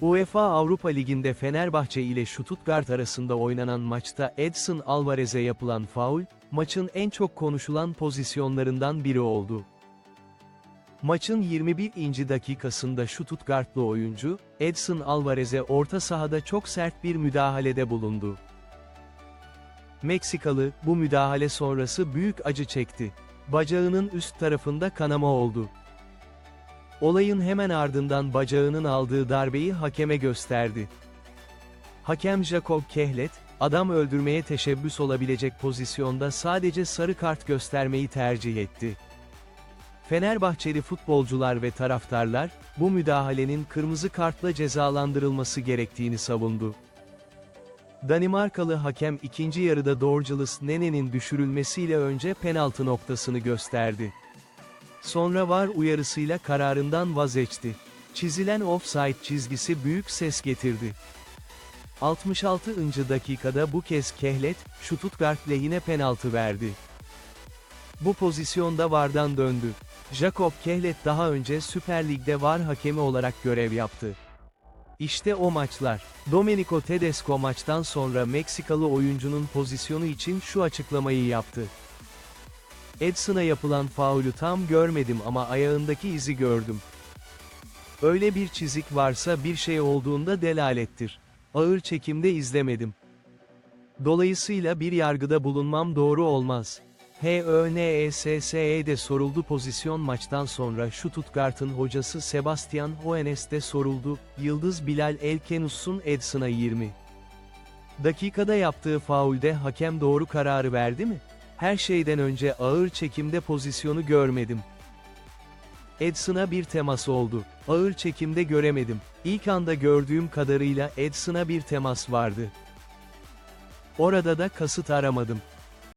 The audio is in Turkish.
UEFA Avrupa Ligi'nde Fenerbahçe ile Stuttgart arasında oynanan maçta Edson Alvarez'e yapılan faul, maçın en çok konuşulan pozisyonlarından biri oldu. Maçın 21. dakikasında Stuttgartlı oyuncu, Edson Alvarez'e orta sahada çok sert bir müdahalede bulundu. Meksikalı, bu müdahale sonrası büyük acı çekti. Bacağının üst tarafında kanama oldu. Olayın hemen ardından bacağının aldığı darbeyi hakeme gösterdi. Hakem Jakob Kehlet, adam öldürmeye teşebbüs olabilecek pozisyonda sadece sarı kart göstermeyi tercih etti. Fenerbahçeli futbolcular ve taraftarlar, bu müdahalenin kırmızı kartla cezalandırılması gerektiğini savundu. Danimarkalı hakem ikinci yarıda Dorgeles Nene'nin düşürülmesiyle önce penaltı noktasını gösterdi. Sonra var uyarısıyla kararından vazgeçti. Çizilen offside çizgisi büyük ses getirdi. 66. dakikada bu kez Kehlet, Stuttgart lehine penaltı verdi. Bu pozisyonda VAR'dan döndü. Jakob Kehlet daha önce Süper Lig'de VAR hakemi olarak görev yaptı. İşte o maçlar. Domenico Tedesco maçtan sonra Meksikalı oyuncunun pozisyonu için şu açıklamayı yaptı. Edson'a yapılan faulü tam görmedim ama ayağındaki izi gördüm. Öyle bir çizik varsa bir şey olduğunda delalettir. Ağır çekimde izlemedim. Dolayısıyla bir yargıda bulunmam doğru olmaz. HÖNESSE'de soruldu pozisyon maçtan sonra Stuttgart'ın hocası Sebastian Hoeneß'te soruldu, Yıldız Bilal Elkenus'un Edson'a 20. Dakikada yaptığı faulde hakem doğru kararı verdi mi? Her şeyden önce ağır çekimde pozisyonu görmedim. Edson'a bir temas oldu. Ağır çekimde göremedim. İlk anda gördüğüm kadarıyla Edson'a bir temas vardı. Orada da kasıt aramadım.